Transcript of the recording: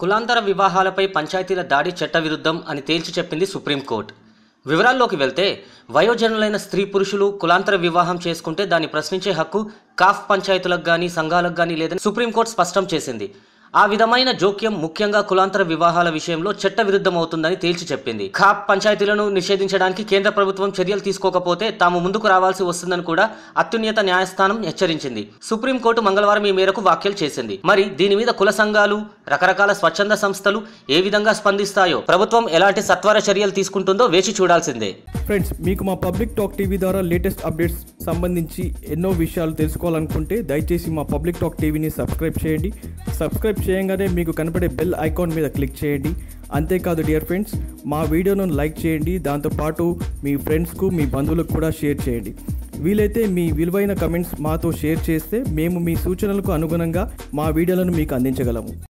కులాంతర వివాహాలపై పంచాయతీల దాడి చట్టవిరుద్ధం అని తేల్చి చెప్పింది సుప్రీంకోర్టు. వివరాల్లోకి వెళ్తే వయోజనులైన స్త్రీ పురుషులు కులాంతర వివాహం చేసుకుంటే దాన్ని ప్రశ్నించే హక్కు కాఫ్ పంచాయతీలకు కానీ సంఘాలకు కానీ లేదని సుప్రీంకోర్టు స్పష్టం చేసింది. ఆ విధమైన జోక్యం ముఖ్యంగా కులాంతర వివాహాల విషయంలో చట్ట విరుద్ధమవుతుందని తేల్చి చెప్పింది. ఖాప్ పంచాయతీలను నిషేధించడానికి కేంద్ర ప్రభుత్వం చర్యలు తీసుకోకపోతే తాము ముందుకు రావాల్సి వస్తుందని కూడా అత్యున్నత న్యాయస్థానం హెచ్చరించింది. సుప్రీంకోర్టు మంగళవారం ఈ మేరకు వ్యాఖ్యలు చేసింది. మరి దీని మీద కుల సంఘాలు రకరకాల స్వచ్ఛంద సంస్థలు ఏ విధంగా స్పందిస్తాయో ప్రభుత్వం ఎలాంటి సత్వర చర్యలు తీసుకుంటుందో వేచి చూడాల్సిందే. ఫ్రెండ్స్ మీకు మా పబ్లిక్ టాక్ టీవీ ద్వారా లేటెస్ట్ అప్డేట్స్ సంబంధించి ఎన్నో విషయాలు తెలుసుకోవాలనుకుంటే దయచేసి మా పబ్లిక్ టాక్ టీవీని సబ్స్క్రైబ్ చేయండి. సబ్స్క్రైబ్ చేయగానే మీకు కనపడే బెల్ ఐకాన్ మీద క్లిక్ చేయండి. అంతేకాదు డియర్ ఫ్రెండ్స్ మా వీడియోను లైక్ చేయండి. దాంతోపాటు మీ ఫ్రెండ్స్కు మీ బంధువులకు కూడా షేర్ చేయండి. వీలైతే మీ విలువైన కమెంట్స్ మాతో షేర్ చేస్తే మేము మీ సూచనలకు అనుగుణంగా మా వీడియోలను మీకు అందించగలము.